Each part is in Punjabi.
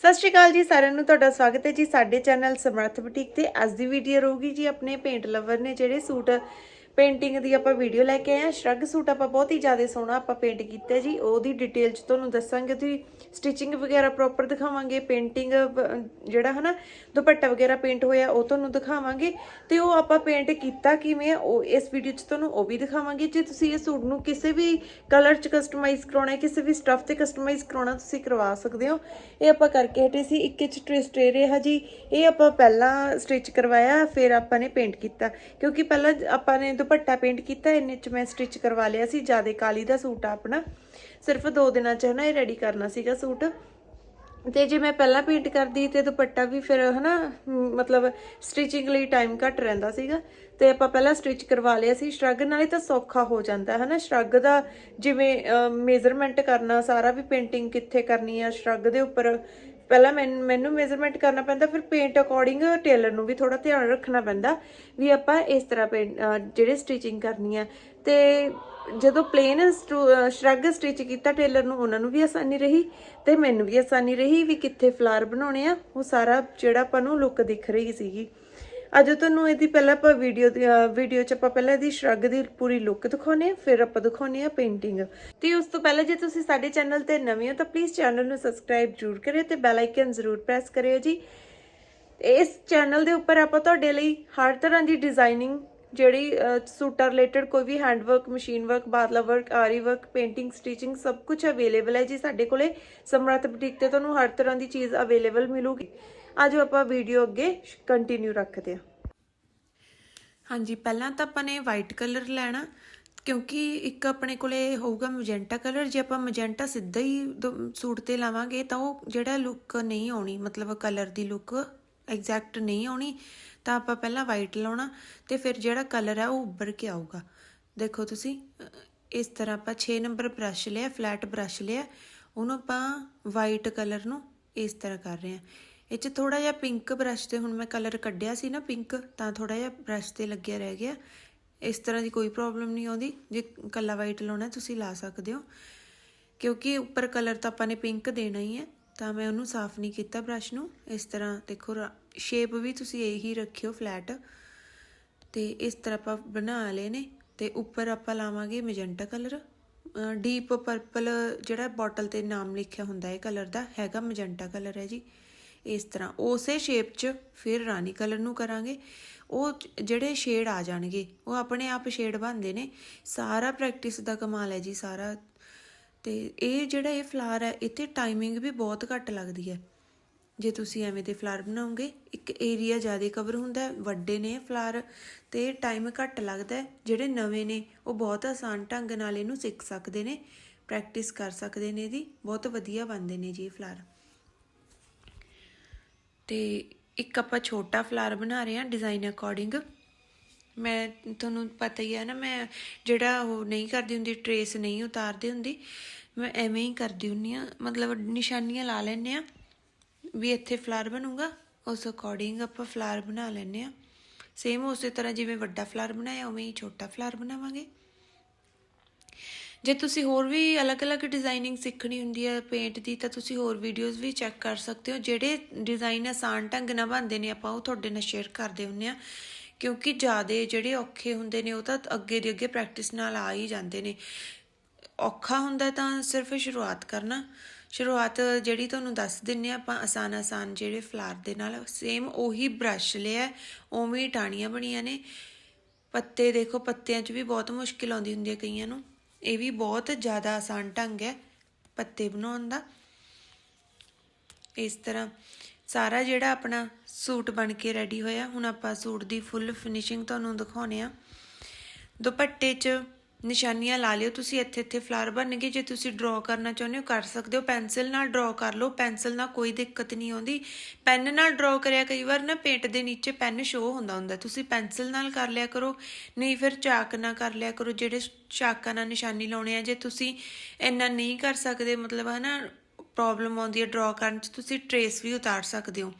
ਸਤਿ ਸ਼੍ਰੀ ਅਕਾਲ ਜੀ, ਸਾਰਿਆਂ ਨੂੰ ਤੁਹਾਡਾ ਸਵਾਗਤ ਹੈ ਜੀ ਸਾਡੇ ਚੈਨਲ ਸਮਰਥ ਬੁਟੀਕ ਤੇ। ਅੱਜ ਦੀ ਵੀਡੀਓ ਰਹੂਗੀ ਜੀ ਆਪਣੇ ਪੇਂਟ ਲਵਰ ਨੇ ਜਿਹੜੇ ਸੂਟ ਪੇਂਟਿੰਗ ਦੀ ਆਪਾਂ ਵੀਡੀਓ ਲੈ ਕੇ ਆਏ ਆ ਸ਼ਰਗ ਸੂਟ ਆਪਾਂ ਬਹੁਤ ਹੀ ਜ਼ਿਆਦਾ ਸੋਹਣਾ ਆਪਾਂ ਪੇਂਟ ਕੀਤਾ ਜੀ। ਉਹਦੀ ਡਿਟੇਲ ਚ ਤੁਹਾਨੂੰ ਦੱਸਾਂਗੇ, ਤੁਸੀਂ ਸਟਿਚਿੰਗ ਵਗੈਰਾ ਪ੍ਰੋਪਰ ਦਿਖਾਵਾਂਗੇ। ਪੇਂਟਿੰਗ ਜਿਹੜਾ ਹਨਾ, ਦੁਪੱਟਾ ਵਗੈਰਾ ਪੇਂਟ ਹੋਇਆ, ਉਹ ਤੁਹਾਨੂੰ ਦਿਖਾਵਾਂਗੇ। ਤੇ ਉਹ ਆਪਾਂ ਪੇਂਟ ਕੀਤਾ ਕਿਵੇਂ ਆ, ਉਹ ਇਸ ਵੀਡੀਓ 'ਚ ਤੁਹਾਨੂੰ ਉਹ ਵੀ ਦਿਖਾਵਾਂਗੇ। ਜੇ ਤੁਸੀਂ ਇਹ ਸੂਟ ਨੂੰ ਕਿਸੇ ਵੀ ਕਲਰ 'ਚ ਕਸਟਮਾਈਜ਼ ਕਰਾਉਣਾ ਹੈ, ਕਿਸੇ ਵੀ ਸਟਫ ਤੇ ਕਸਟਮਾਈਜ਼ ਕਰਾਉਣਾ, ਤੁਸੀਂ ਕਰਵਾ ਸਕਦੇ ਹੋ। ਇਹ ਆਪਾਂ ਕਰਕੇ ਹਟੇ ਸੀ। ਇੱਕ ਚ ਟ੍ਰਿਸਟ ਇਹ ਰਿਹਾ ਜੀ। ਇਹ ਆਪਾਂ ਪਹਿਲਾਂ ਸਟਿਚ ਕਰਵਾਇਆ, ਫਿਰ ਆਪਾਂ ਨੇ ਪੇਂਟ ਕੀਤਾ। ਕਿਉਂਕਿ ਪਹਿਲਾਂ ਆਪਾਂ ਨੇ ਦੁਪੱਟਾ ਪੇਂਟ ਕੀਤਾ ਇਹਨੇ ਚ ਮੈਂ ਸਟਿਚ ਕਰਵਾ ਲਿਆ ਸੀ ਜਿਆਦੇ ਕਾਲੀ ਦਾ ਸੂਟ ਆ ਆਪਣਾ। ਸਿਰਫ 2 ਦਿਨਾਂ ਚ ਹਨਾ ਇਹ ਰੈਡੀ ਕਰਨਾ ਸੀਗਾ ਸੂਟ। ਤੇ ਜੇ ਮੈਂ ਪਹਿਲਾਂ ਪੇਂਟ ਕਰਦੀ ਤੇ ਦੁਪੱਟਾ ਵੀ ਫਿਰ ਹਨਾ ਮ, ਮਤਲਬ ਸਟਿਚਿੰਗ ਲਈ ਟਾਈਮ ਘੱਟ ਰਹਿੰਦਾ ਸੀਗਾ। ਤੇ ਆਪਾਂ ਪਹਿਲਾਂ ਸਟਿਚ ਕਰਵਾ ਲਿਆ ਸੀ ਸ਼ਰਗ ਨਾਲੇ ਤਾਂ ਸੌਖਾ ਹੋ ਜਾਂਦਾ ਹਨਾ। ਸ਼ਰਗ ਦਾ ਜਿਵੇਂ ਮੇਜ਼ਰਮੈਂਟ ਕਰਨਾ ਸਾਰਾ ਵੀ ਪੇਂਟਿੰਗ ਕਿੱਥੇ ਕਰਨੀ ਆ ਸ਼ਰਗ ਦੇ ਉੱਪਰ ਪਹਿਲਾਂ ਮੈਨ- ਮੈਨੂੰ ਮੇਜ਼ਰਮੈਂਟ ਕਰਨਾ ਪੈਂਦਾ, ਫਿਰ ਪੇਂਟ ਅਕੋਰਡਿੰਗ ਟੇਲਰ ਨੂੰ ਵੀ ਥੋੜਾ ਧਿਆਨ ਰੱਖਣਾ ਪੈਂਦਾ ਵੀ ਆਪਾਂ ਇਸ ਤਰ੍ਹਾਂ ਪੇਂਟ ਜਿਹੜੇ ਸਟਿਚਿੰਗ ਕਰਨੀ ਆ। ਤੇ ਜਦੋਂ ਪਲੇਨ ਸ਼ਰਗ ਸਟਿਚ ਕੀਤਾ ਟੇਲਰ ਨੂੰ, ਉਹਨਾਂ ਨੂੰ ਵੀ ਆਸਾਨੀ ਰਹੀ ਤੇ ਮੈਨੂੰ ਵੀ ਆਸਾਨੀ ਰਹੀ ਵੀ ਕਿੱਥੇ ਫਲਾਰ ਬਣਾਉਣੇ ਆ, ਉਹ ਸਾਰਾ ਜਿਹੜਾ ਆਪਾਂ ਨੂੰ ਲੁੱਕ ਦਿਖ ਰਹੀ ਸੀਗੀ। ਅੱਜ ਤੁਹਾਨੂੰ ਇਹਦੀ ਪਹਿਲਾਂ ਆਪਾਂ ਵੀਡੀਓ ਵੀਡੀਓ ਚ ਆਪਾਂ ਪਹਿਲਾਂ ਇਹਦੀ ਸ਼ਰਗ ਦੀ ਪੂਰੀ ਲੁੱਕ ਦਿਖਾਉਨੇ ਆ ਫਿਰ ਆਪਾਂ ਦਿਖਾਉਨੇ ਆ ਪੇਂਟਿੰਗ ਤੇ ਉਸ ਤੋਂ ਪਹਿਲਾਂ ਜੇ ਤੁਸੀਂ ਸਾਡੇ ਚੈਨਲ ਤੇ ਨਵੇਂ ਹੋ ਤਾਂ ਪਲੀਜ਼ ਚੈਨਲ ਨੂੰ ਸਬਸਕ੍ਰਾਈਬ ਜ਼ਰੂਰ ਕਰਿਓ ਤੇ ਬੈਲ ਆਈਕਨ ਜ਼ਰੂਰ ਪ੍ਰੈਸ ਕਰਿਓ ਜੀ। ਇਸ ਚੈਨਲ ਦੇ ਉੱਪਰ ਆਪਾਂ ਤੁਹਾਡੇ ਲਈ ਹਰ ਤਰ੍ਹਾਂ ਦੀ ਡਿਜ਼ਾਈਨਿੰਗ ਜਿਹੜੀ ਸੂਟਾਂ ਰਿਲੇਟਡ ਕੋਈ ਵੀ handwork machine work badla work aari work painting stitching ਸਭ ਕੁਝ ਅਵੇਲੇਬਲ ਹੈ ਜੀ ਸਾਡੇ ਕੋਲੇ। ਸਮਰੱਥ ਬੁਟੀਕ ਤੇ ਤੁਹਾਨੂੰ ਹਰ ਤਰ੍ਹਾਂ ਦੀ ਚੀਜ਼ ਅਵੇਲੇਬਲ ਮਿਲੂਗੀ। ਆਜੋ ਆਪਾਂ ਵੀਡੀਓ ਅੱਗੇ ਕੰਟੀਨਿਊ ਰੱਖਦੇ ਹਾਂ। ਹਾਂਜੀ, ਪਹਿਲਾਂ ਤਾਂ ਆਪਾਂ ਨੇ ਵਾਈਟ ਕਲਰ ਲੈਣਾ, ਕਿਉਂਕਿ ਇੱਕ ਆਪਣੇ ਕੋਲੇ ਹੋਊਗਾ ਮੈਜੈਂਟਾ ਕਲਰ ਜੇ ਆਪਾਂ ਮੈਜੈਂਟਾ ਸਿੱਧਾ ਹੀ ਦੋ- ਸੂਟ ਤੇ ਲਾਵਾਂਗੇ ਤਾਂ ਉਹ ਜਿਹੜਾ ਲੁੱਕ ਨਹੀਂ ਆਉਣੀ, ਮਤਲਬ ਕਲਰ ਦੀ ਲੁੱਕ ਐਗਜ਼ੈਕਟ ਨਹੀਂ ਆਉਣੀ, ਤਾਂ ਆਪਾਂ ਪਹਿਲਾਂ ਵਾਈਟ ਲਾਉਣਾ ਤੇ ਫਿਰ ਜਿਹੜਾ ਕਲਰ ਹੈ ਉਹ ਉੱਭਰ ਕੇ ਆਊਗਾ। ਦੇਖੋ ਤੁਸੀਂ ਇਸ ਤਰ੍ਹਾਂ ਆਪਾਂ 6 ਨੰਬਰ ਬ੍ਰਸ਼ ਲਿਆ ਫਲੈਟ ਬ੍ਰਸ਼ ਲਿਆ, ਉਹਨੂੰ ਆਪਾਂ ਵਾਈਟ ਕਲਰ ਨੂੰ ਇਸ ਤਰ੍ਹਾਂ ਕਰ ਰਹੇ ਹਾਂ। ਇਹ ਚ ਥੋੜਾ ਜਿਹਾ ਪਿੰਕ ਬ੍ਰਸ਼ ਤੇ ਹੁਣ ਮੈਂ ਕਲਰ ਕੱਢਿਆ ਸੀ ਨਾ ਪਿੰਕ ਤਾਂ ਥੋੜਾ ਜਿਹਾ ਬ੍ਰਸ਼ ਤੇ ਲੱਗਿਆ ਰਹਿ ਗਿਆ। ਇਸ ਤਰ੍ਹਾਂ ਦੀ ਕੋਈ ਪ੍ਰੋਬਲਮ ਨਹੀਂ ਆਉਂਦੀ, ਜੇ ਕੱਲਾ ਵਾਈਟ ਲਾਉਣਾ ਤੁਸੀਂ ਲਾ ਸਕਦੇ ਹੋ। ਕਿਉਂਕਿ ਉੱਪਰ ਕਲਰ ਤਾਂ ਆਪਾਂ ਨੇ ਪਿੰਕ ਦੇਣਾ ਹੀ ਹੈ। ਤਾਂ ਮੈਂ ਉਹਨੂੰ ਸਾਫ਼ ਨਹੀਂ ਕੀਤਾ ਬ੍ਰਸ਼ ਨੂੰ। ਇਸ ਤਰ੍ਹਾਂ ਦੇਖੋ ਸ਼ੇਪ ਵੀ ਤੁਸੀਂ ਇਹੀ ਰੱਖਿਓ ਫਲੈਟ ਤੇ ਇਸ ਤਰ੍ਹਾਂ ਆਪਾਂ ਬਣਾ ਲਏ ਨੇ। ਤੇ ਉੱਪਰ ਆਪਾਂ ਲਾਵਾਂਗੇ ਮੈਜੈਂਟਾ ਕਲਰ ਡੀਪ ਪਰਪਲ ਜਿਹੜਾ ਬੋਟਲ ਤੇ ਨਾਮ ਲਿਖਿਆ ਹੁੰਦਾ ਹੈ ਕਲਰ ਦਾ, ਹੈਗਾ ਮੈਜੈਂਟਾ ਕਲਰ ਹੈ ਜੀ। ਇਸ ਤਰ੍ਹਾਂ ਉਸੇ ਸ਼ੇਪ 'ਚ ਫਿਰ ਰਾਣੀ ਕਲਰ ਨੂੰ ਕਰਾਂਗੇ। ਉਹ ਜਿਹੜੇ ਸ਼ੇਡ ਆ ਜਾਣਗੇ, ਉਹ ਆਪਣੇ ਆਪ ਸ਼ੇਡ ਬਣਦੇ ਨੇ। ਸਾਰਾ ਪ੍ਰੈਕਟਿਸ ਦਾ ਕਮਾਲ ਹੈ ਜੀ, ਸਾਰਾ ਤੇ ਇਹ ਜਿਹੜਾ ਇਹ ਫਲਾਰ ਹੈ, ਇੱਥੇ ਟਾਈਮਿੰਗ ਵੀ ਬਹੁਤ ਘੱਟ ਲੱਗਦੀ ਹੈ। ਜੇ ਤੁਸੀਂ ਐਵੇਂ ਦੇ ਫਲਾਰ ਬਣਾਉਂਗੇ ਇੱਕ ਏਰੀਆ ਜ਼ਿਆਦਾ ਕਵਰ ਹੁੰਦਾ ਵੱਡੇ ਨੇ ਫਲਾਰ ਤੇ ਟਾਈਮ ਘੱਟ ਲੱਗਦਾ ਜਿਹੜੇ ਨਵੇਂ ਨੇ, ਉਹ ਬਹੁਤ ਆਸਾਨ ਢੰਗ ਨਾਲ ਇਹਨੂੰ ਸਿੱਖ ਸਕਦੇ ਨੇ ਪ੍ਰੈਕਟਿਸ ਕਰ ਸਕਦੇ ਨੇ ਇਹਦੀ, ਬਹੁਤ ਵਧੀਆ ਬਣਦੇ ਨੇ ਜੀ ਇਹ ਫਲਾਰ ਤੇ ਇੱਕ ਆਪਾਂ ਛੋਟਾ ਫਲਾਰ ਬਣਾ ਰਹੇ ਹਾਂ ਡਿਜ਼ਾਈਨ ਅਕੋਰਡਿੰਗ ਮੈਂ ਤੁਹਾਨੂੰ ਪਤਾ ਹੀ ਹੈ ਨਾ, ਮੈਂ ਜਿਹੜਾ ਉਹ ਨਹੀਂ ਕਰਦੀ ਹੁੰਦੀ ਟਰੇਸ ਨਹੀਂ ਉਤਾਰਦੀ ਹੁੰਦੀ, ਮੈਂ ਐਵੇਂ ਹੀ ਕਰਦੀ ਹੁੰਨੀ ਆ। ਮਤਲਬ ਨਿਸ਼ਾਨੀਆਂ ਲਾ ਲੈਂਦੇ ਆ ਵੀ ਇੱਥੇ ਫਲਾਰ ਬਣੂਗਾ, ਉਸ ਅਕੋਰਡਿੰਗ ਆਪਾਂ ਫਲਾਰ ਬਣਾ ਲੈਂਦੇ ਆ। ਸੇਮ ਉਸੇ ਤਰ੍ਹਾਂ ਜਿਵੇਂ ਵੱਡਾ ਫਲਾਰ ਬਣਾਇਆ, ਉਵੇਂ ਹੀ ਛੋਟਾ ਫਲਾਰ ਬਣਾਵਾਂਗੇ। ਜੇ ਤੁਸੀਂ ਹੋਰ ਵੀ ਅਲੱਗ-ਅਲੱਗ ਡਿਜ਼ਾਈਨਿੰਗ ਸਿੱਖਣੀ ਹੁੰਦੀ ਹੈ ਪੇਂਟ ਦੀ, ਤਾਂ ਤੁਸੀਂ ਹੋਰ ਵੀਡੀਓਜ਼ ਵੀ ਚੈੱਕ ਕਰ ਸਕਦੇ ਹੋ। ਜਿਹੜੇ ਡਿਜ਼ਾਈਨ ਆਸਾਨ ਢੰਗ ਨਾਲ ਬਣਦੇ ਨੇ, ਆਪਾਂ ਉਹ ਤੁਹਾਡੇ ਨਾਲ ਸ਼ੇਅਰ ਕਰਦੇ ਹੁੰਨੇ ਆ। ਕਿਉਂਕਿ ਜਿਆਦੇ ਜਿਹੜੇ ਔਖੇ ਹੁੰਦੇ ਨੇ, ਉਹ ਤਾਂ ਅੱਗੇ ਦੀ ਅੱਗੇ ਪ੍ਰੈਕਟਿਸ ਨਾਲ ਆ ਹੀ ਜਾਂਦੇ ਨੇ। ਔਖਾ ਹੁੰਦਾ ਤਾਂ ਸਿਰਫ ਸ਼ੁਰੂਆਤ ਕਰਨਾ। ਸ਼ੁਰੂਆਤ ਜਿਹੜੀ ਤੁਹਾਨੂੰ ਦੱਸ ਦਿੰਨੇ ਆ ਆਪਾਂ, ਆਸਾਨ ਆਸਾਨ ਜਿਹੜੇ ਫਲਾਰ ਦੇ ਨਾਲ ਸੇਮ ਉਹੀ ਬ੍ਰਸ਼ ਲਿਆ, ਉਵੇਂ ਹੀ ਟਾਣੀਆਂ ਬਣੀਆਂ ਨੇ। ਪੱਤੇ ਦੇਖੋ, ਪੱਤਿਆਂ 'ਚ ਵੀ ਬਹੁਤ ਮੁਸ਼ਕਿਲ ਆਉਂਦੀ ਹੁੰਦੀ ਹੈ ਕਈਆਂ ਨੂੰ। ਇਹ ਵੀ ਬਹੁਤ ਜ਼ਿਆਦਾ ਆਸਾਨ ਢੰਗ ਹੈ ਪੱਤੇ ਬਣਾਉਣ ਦਾ। ਇਸ ਤਰ੍ਹਾਂ ਸਾਰਾ ਜਿਹੜਾ ਆਪਣਾ ਸੂਟ ਬਣ ਕੇ ਰੈਡੀ ਹੋਇਆ, ਹੁਣ ਆਪਾਂ ਸੂਟ ਦੀ ਫੁੱਲ ਫਿਨਿਸ਼ਿੰਗ ਤੁਹਾਨੂੰ ਦਿਖਾਉਣੇ ਆ। ਦੁਪੱਟੇ 'ਚ ਨਿਸ਼ਾਨੀਆਂ ਲਾ ਲਿਓ, ਤੁਸੀਂ ਇੱਥੇ ਇੱਥੇ ਫਲਾਰ ਬਣਨਗੇ, ਜੇ ਤੁਸੀਂ ਡਰਾ ਕਰਨਾ ਚਾਹੁੰਦੇ ਹੋ ਕਰ ਸਕਦੇ ਹੋ। ਪੈਨਸਿਲ ਨਾਲ ਡਰਾ ਕਰ ਲਓ ਪੈਨਸਿਲ ਨਾਲ ਕੋਈ ਦਿੱਕਤ ਨਹੀਂ ਆਉਂਦੀ। ਪੈਨ ਨਾਲ ਡਰਾ ਕਰਿਆ, ਕਈ ਵਾਰ ਨਾ ਪੇਂਟ ਦੇ ਨੀਚੇ ਪੈਨ ਸ਼ੋ ਹੁੰਦਾ ਹੁੰਦਾ, ਤੁਸੀਂ ਪੈਨਸਿਲ ਨਾਲ ਕਰ ਲਿਆ ਕਰੋ, ਨਹੀਂ ਫਿਰ ਚਾਕ ਨਾਲ ਕਰ ਲਿਆ ਕਰੋ। ਜਿਹੜੇ ਚਾਕਾਂ ਨਾਲ ਨਿਸ਼ਾਨੀ ਲਾਉਣੇ ਆ, ਜੇ ਤੁਸੀਂ ਇੰਨਾ ਨਹੀਂ ਕਰ ਸਕਦੇ, ਮਤਲਬ ਹੈ ਨਾ ਪ੍ਰੋਬਲਮ ਆਉਂਦੀ ਹੈ ਡਰਾ ਕਰਨ 'ਚ ਤੁਸੀਂ ਟਰੇਸ ਵੀ ਉਤਾਰ ਸਕਦੇ ਹੋ।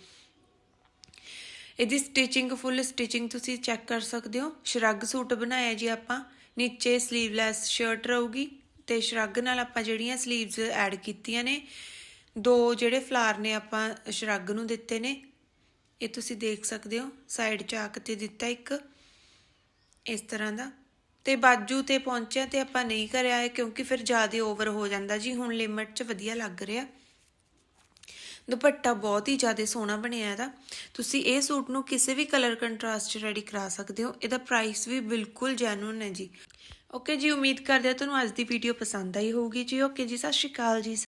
ਇਹਦੀ ਸਟਿਚਿੰਗ ਫੁੱਲ ਸਟਿਚਿੰਗ ਤੁਸੀਂ ਚੈੱਕ ਕਰ ਸਕਦੇ ਹੋ। ਸ਼ਰੱਗ ਸੂਟ ਬਣਾਇਆ ਜੀ ਆਪਾਂ, ਨੀਚੇ ਸਲੀਵਲੈਸ ਸ਼ਰਟ ਰਹੂਗੀ ਤੇ ਸ਼ਰੱਗ ਨਾਲ ਆਪਾਂ ਜਿਹੜੀਆਂ ਸਲੀਵਸ ਐਡ ਕੀਤੀਆਂ ਨੇ, ਦੋ ਜਿਹੜੇ ਫਲਾਰ ਨੇ ਆਪਾਂ ਸ਼ਰੱਗ ਨੂੰ ਦਿੱਤੇ ਨੇ, ਇਹ ਤੁਸੀਂ ਦੇਖ ਸਕਦੇ ਹੋ ਸਾਈਡ ਚਾਕ ਤੇ ਦਿੱਤਾ ਇੱਕ। ਇਸ ਤਰ੍ਹਾਂ ਦਾ। ਤੇ ਬਾਜੂ ਤੇ ਪਹੁੰਚਿਆ ਤੇ ਆਪਾਂ ਨਹੀਂ ਕਰਿਆ ਹੈ ਕਿਉਂਕਿ ਫਿਰ ਜ਼ਿਆਦਾ ਓਵਰ ਹੋ ਜਾਂਦਾ ਜੀ, ਹੁਣ ਲਿਮਟ 'ਚ ਵਧੀਆ ਲੱਗ ਰਿਹਾ। ਦੁਪੱਟਾ ਬਹੁਤ ਹੀ ਜ਼ਿਆਦਾ ਸੋਹਣਾ ਬਣਿਆ ਇਹਦਾ। ਤੁਸੀਂ ਇਹ ਸੂਟ ਨੂੰ ਕਿਸੇ ਵੀ ਕਲਰ ਕੰਟਰਾਸਟ 'ਚ ਰੈਡੀ ਕਰਾ ਸਕਦੇ ਹੋ। ਇਹਦਾ ਪ੍ਰਾਈਸ ਵੀ ਬਿਲਕੁਲ ਜੈਨੂਨ ਹੈ ਜੀ। ਓਕੇ ਜੀ, ਉਮੀਦ ਕਰਦੇ ਹਾਂ ਤੁਹਾਨੂੰ ਅੱਜ ਦੀ ਵੀਡੀਓ ਪਸੰਦ ਆਈ ਹੋਊਗੀ ਜੀ। ਓਕੇ ਜੀ, ਸਤਿ ਸ਼੍ਰੀ ਅਕਾਲ ਜੀ।